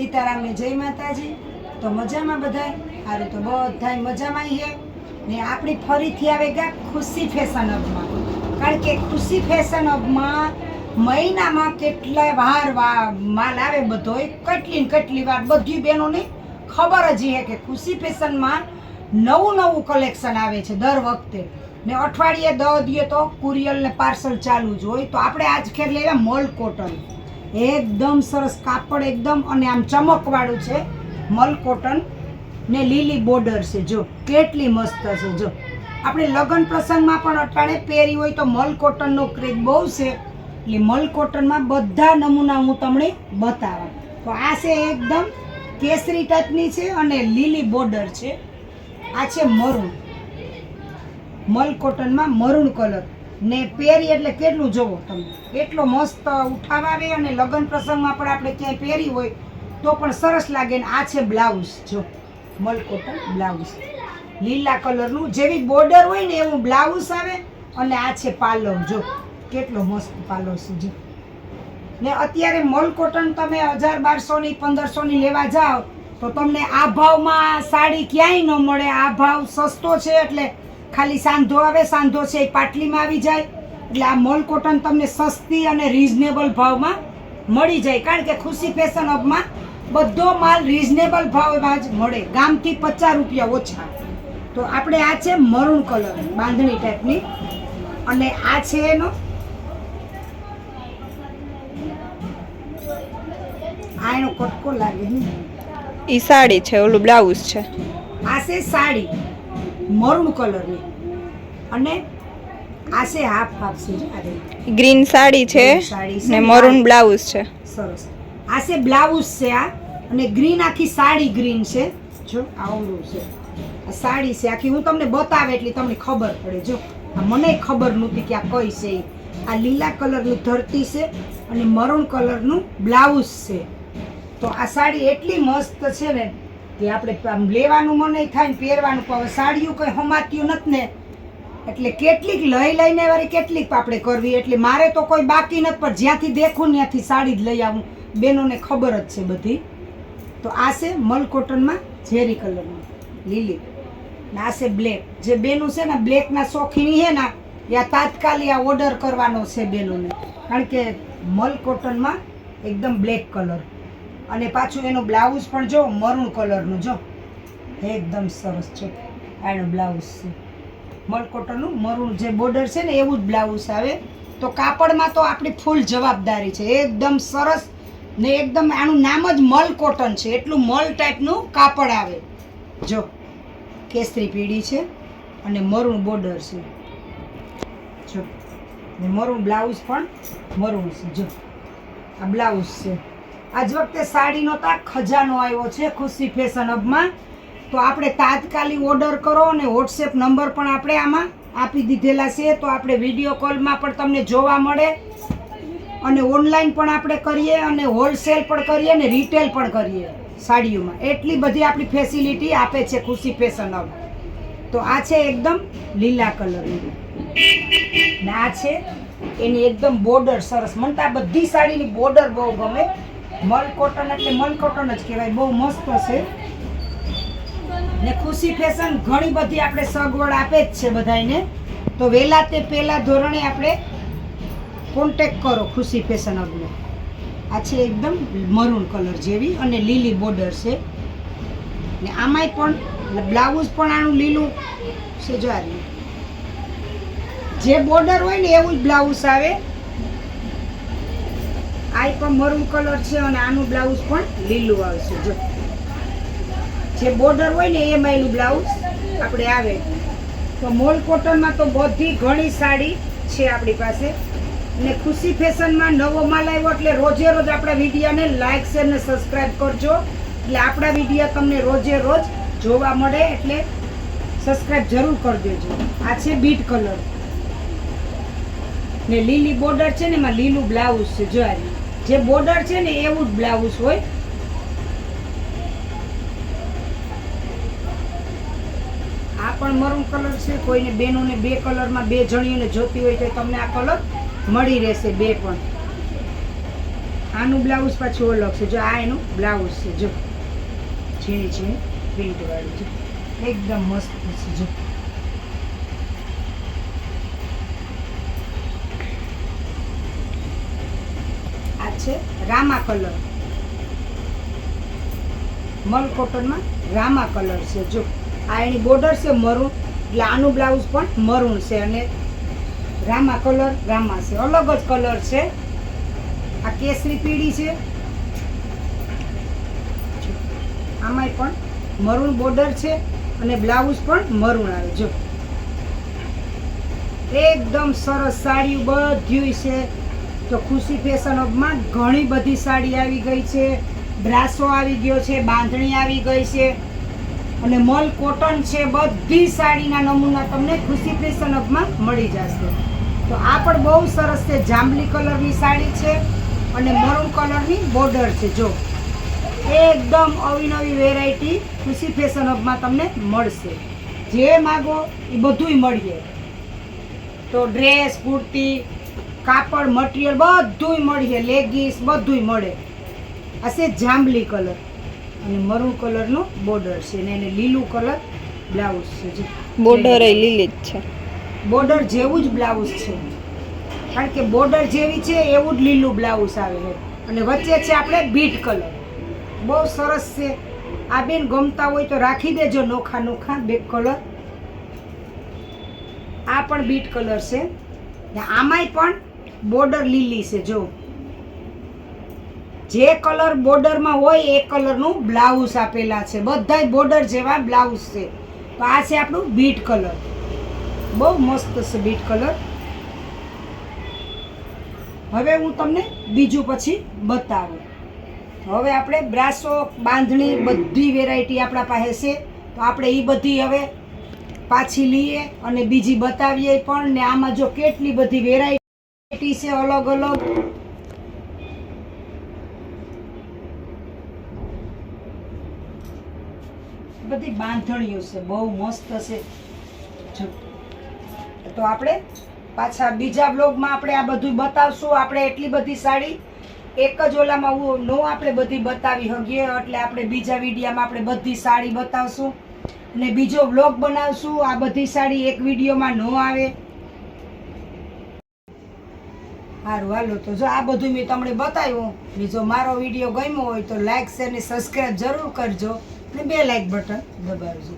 સીતારામને જય માતાજી. તો મજામાં બધાય? હારું, તો બધાય મજામાં હે? ને આપણી ફરીથી આવે ગયા ખુશી ફેશન હબમાં કારણ કે ખુશી ફેશન હબમાં મહિનામાં કેટલાય વાર વા માલ આવે બધો. કેટલી ને કેટલી વાર. બધી બહેનોને ખબર જ છે કે ખુશી ફેશનમાં નવું નવું કલેક્શન આવે છે દર વખતે. ને અઠવાડિયે દ દીએ તો કુરિયલ ને પાર્સલ ચાલુ જ હોય. તો આપણે આજ ખેર લેવા મોલ કોટન એકદમ સરસ કાપડ એકદમ અને આમ ચમકવાળું છે. મલ કોટન ને લીલી બોર્ડર છે. જો, કેટલી મસ્ત છે. જો, આપણે લગ્ન પ્રસંગમાં પણ અટાણે પહેરી હોય તો મલ કોટનનો ક્રેક બહુ છે. એટલે મલ કોટનમાં બધા નમૂના હું તમને બતાવું. તો આ છે એકદમ કેસરી ટાઈપની છે અને લીલી બોર્ડર છે. આ છે મરૂણ મલ કોટનમાં મરૂન કલર. ને પહેરી એટલે કેટલું જોવો તમે? એટલો મસ્ત ઉઠાવ આવે અને લગ્ન પ્રસંગમાં પણ આપણે ક્યાંય પહેરી હોય તો પણ સરસ લાગે ને આ છે બ્લાઉઝ, જો. મલકોટન બ્લાઉઝ. લીલા કલરનું, જેવી બોર્ડર હોય ને એવું બ્લાઉઝ આવે અને આ છે પાલવ જો. કેટલો મસ્ત પાલવ છે ને અત્યારે મલ કોટન તમે હજાર બારસોની પંદરસોની લેવા જાઓ તો તમને આ ભાવમાં સાડી ક્યાંય ન મળે, આ ભાવ સસ્તો છે એટલે ખાલી સાંધો આવે સાંધો છે એ પાટલીમાં આવી જાય. એટલે આ મોલ કોટન તમને સસ્તી અને રિઝનેબલ ભાવમાં મળી જાય. કારણ કે ખુશી ફેશન હબમાં બધો માલ રિઝનેબલ ભાવમાં જ મળે. ગામથી પચાસ રૂપિયા ઓછા. તો આપણે આ છે મરૂન કલર બાંધણી ટાઈપની અને આ છે એનો આ એનો કટકો લાગે એ ઈ સાડી છે ઓલું બ્લાઉઝ છે. આ છે સાડી. મરૂન કલરની. અને આસે હાફ હાફ છે ગ્રીન સાડી છે સાડી છે. ને મરૂન બ્લાઉઝ છે. સરસ. આસે બ્લાઉઝ છે આ. અને ગ્રીન આખી સાડી ગ્રીન છે. જો આવડું છે. આ સાડી છે. આખી હું તમને બતાવે એટલી તમને ખબર પડે. જો આ મને ખબર નહોતી કે આ કઈ છે આ લીલા કલરનું ધરતી છે અને મરૂન કલરનું બ્લાઉઝ છે. તો આ સાડી એટલી મસ્ત છે ને કે આપણે લેવાનું મને થાય ને પહેરવાનું, પણ સાડીઓ કંઈ હમાત્યું નથી ને. એટલે કેટલીક લઈ લઈને વાળી કેટલીક આપણે કરવી, એટલે મારે તો કોઈ બાકી નથી પણ જ્યાંથી દેખું ત્યાંથી સાડી જ લઈ આવું. બેનોને ખબર જ છે બધી. તો આ છે મલ કોટનમાં ઝેરી કલરમાં, લીલી. ને આ છે બ્લેક. જે બેનું છે ને, બ્લેકના શોખીની છે ને, એ તાત્કાલિક આ ઓર્ડર કરવાનો છે બેનોને. કારણ કે મલ કોટનમાં એકદમ બ્લેક કલર. અને પાછું એનું બ્લાઉઝ પણ જો મરૂન કલરનું જો. એકદમ સરસ છે. આ બ્લાઉઝ છે. મલ કોટનનું મરૂન જે બોર્ડર છે ને, એવું જ બ્લાઉઝ આવે. તો કાપડમાં તો આપણી ફૂલ જવાબદારી છે. એકદમ સરસ ને એકદમ આનું નામ જ મલ કોટન છે. એટલું મલ ટાઈપનું કાપડ આવે. જો, કેસરી પીળી છે અને મરૂન બોર્ડર છે. જો, ને મરૂન બ્લાઉઝ પણ મરૂન છે. જો, આ બ્લાઉઝ છે. આજ વખતે સાડીનો તા ખજાનો આવ્યો છે ખુશી ફેશન હબમાં તો આપણે તાત્કાલિક ઓર્ડર કરો અને વોટ્સએપ નંબર પણ આપણે આમાં આપી દીધેલા છે. તો આપણે વીડિયો કોલમાં પણ તમને જોવા મળે. અને ઓનલાઈન પણ આપણે કરીએ અને હોલસેલ પણ કરીએ અને રિટેલ પણ કરીએ સાડીઓમાં. એટલી બધી આપણી ફેસિલિટી આપે છે ખુશી ફેશન હબ તો આ છે એકદમ લીલા કલરની ને. આ છે એની એકદમ બોર્ડર સરસ. મને તો આ બધી સાડીની બોર્ડર બહુ ગમે. મલ કોટન એટલે મલ કોટન જ કહેવાય, બહુ મસ્ત છે. ને ખુશી ફેશન ઘણી બધી આપણે સગવડ આપે જ છે બધાને તો વહેલા તે પહેલા ધોરણે આપણે કોન્ટેક કરો ખુશી ફેશન હબનો આ છે એકદમ મરૂન કલર જેવી અને લીલી બોર્ડર છે. ને આમાંય પણ બ્લાઉઝ પણ આનું લીલું છે જો જે બોર્ડર હોય ને એવું જ બ્લાઉઝ આવે. આ પણ મરૂન કલર છે અને આનું બ્લાઉઝ પણ લીલું આવશે, જો. જે બોર્ડર હોય ને એમાં એનું બ્લાઉઝ આપણે આવે. તો મોલ કોટનમાં તો બધી ઘણી સાડી છે આપણી પાસે. ને ખુશી ફેશનમાં નવો માલ આવ્યો એટલે રોજે રોજ આપણા વિડીયાને લાઇક શેર ને સબસ્ક્રાઈબ કરજો. એટલે આપણા વિડીયા તમને રોજે રોજ જોવા મળે એટલે સબસ્ક્રાઈબ જરૂર કરી દેજો. આ છે બીટ કલર ને લીલી બોર્ડર છે ને એમાં લીલું બ્લાઉઝ છે, જો આ. જે બોર્ડર છે ને, એવું જ બ્લાઉઝ હોય. આ પણ મરૂન કલર છે, કોઈને બેનોને બે કલરમાં બે જણીઓને જોતી હોય તો તમને આ કલર મળી રહેશે બે પણ. આનું બ્લાઉઝ પાછું અલગ છે. જો આ એનું બ્લાઉઝ છે, જો. ઝીણી ઝીણી પ્રિન્ટ વાળું છે એકદમ મસ્ત છે, જો. છે રામા કલર. મલ કોટનમાં રામા કલર છે. જો, આ એની બોર્ડર છે મરૂન. એટલે આનું બ્લાઉઝ પણ મરૂન છે અને રામા કલર રામા છે. અલગ જ કલર છે. આ કેસરી પીળી છે. આમાંય પણ મરૂન બોર્ડર છે અને બ્લાઉઝ પણ મરૂન આવે. જો, એકદમ સરસ સાડી બધ્યું છે. તો ખુશી ફેશન હબમાં ઘણી બધી સાડી આવી ગઈ છે. બ્રાસો આવી ગયો છે, બાંધણી આવી ગઈ છે. અને મલ કોટન છે, બધી સાડીના નમૂના તમને ખુશી ફેશન હબમાં મળી જશે. તો આ પણ બહુ સરસ છે, જાંબલી કલરની સાડી છે અને મરૂન કલરની બોર્ડર છે. જો, એકદમ અવિનવી વેરાયટી ખુશી ફેશન હબમાં તમને મળશે. જે માગો એ બધુંય મળીએ. તો ડ્રેસ કુર્તી કાપડ મટીરિયલ બધુંય મળીએ લેગીસ બધુંય મળે. આ છે જાંબલી કલર. અને મરૂન કલરનો બોર્ડર છે અને એને લીલું કલર બ્લાઉઝ છે. બોર્ડર એ લીલી જ છે. બોર્ડર જેવું જ બ્લાઉઝ છે. કારણ કે બોર્ડર જેવી છે એવું જ લીલું બ્લાઉઝ આવે છે. અને વચ્ચે છે આપણે બીટ કલર. બહુ સરસ છે. આ બેન ગમતા હોય તો રાખી દેજો નોખા નોખા બે કલર. આ પણ બીટ કલર છે. આમાંય પણ બોર્ડર લીલી છે, જો. જે કલર બોર્ડરમાં હોય એ કલરનું બ્લાઉઝ આપેલા છે. બધા બોર્ડર જેવા બ્લાઉઝ છે. તો આ છે આપણું બીટ કલર. બહુ મસ્ત છે બીટ કલર. હવે હું તમને બીજું પછી બતાવું. હવે આપણે બ્રાસો, બાંધણી બધી વેરાયટી આપણા પાસે છે. તો આપણે એ બધી હવે પાછી લઈએ અને બીજી બતાવીએ પણ ને આમાં જો કેટલી બધી વેરાયટી છે અલગ અલગ. બધી બાંધણીઓ છે, બહુ મસ્ત છે. તો આપણે પાછા બીજા બ્લોગમાં આપણે આ બધું બતાવશું. આપણે એટલી બધી સાડી એક જ ઓલામાં નો આપણે બધી બતાવી હગીએ એટલે આપણે બીજા વિડીયામાં આપણે બધી સાડી બતાવશું. અને બીજો બ્લોગ બનાવશું. આ બધી સાડી એક વિડીયોમાં નો આવે. સારું. હાલો, તો જો આ બધું મેં તમને બતાવ્યું ને જો મારો વીડિયો ગમ્યો હોય તો લાઇક શેર ને સબસ્ક્રાઈબ જરૂર કરજો અને બે લાઇક બટન દબાવજો.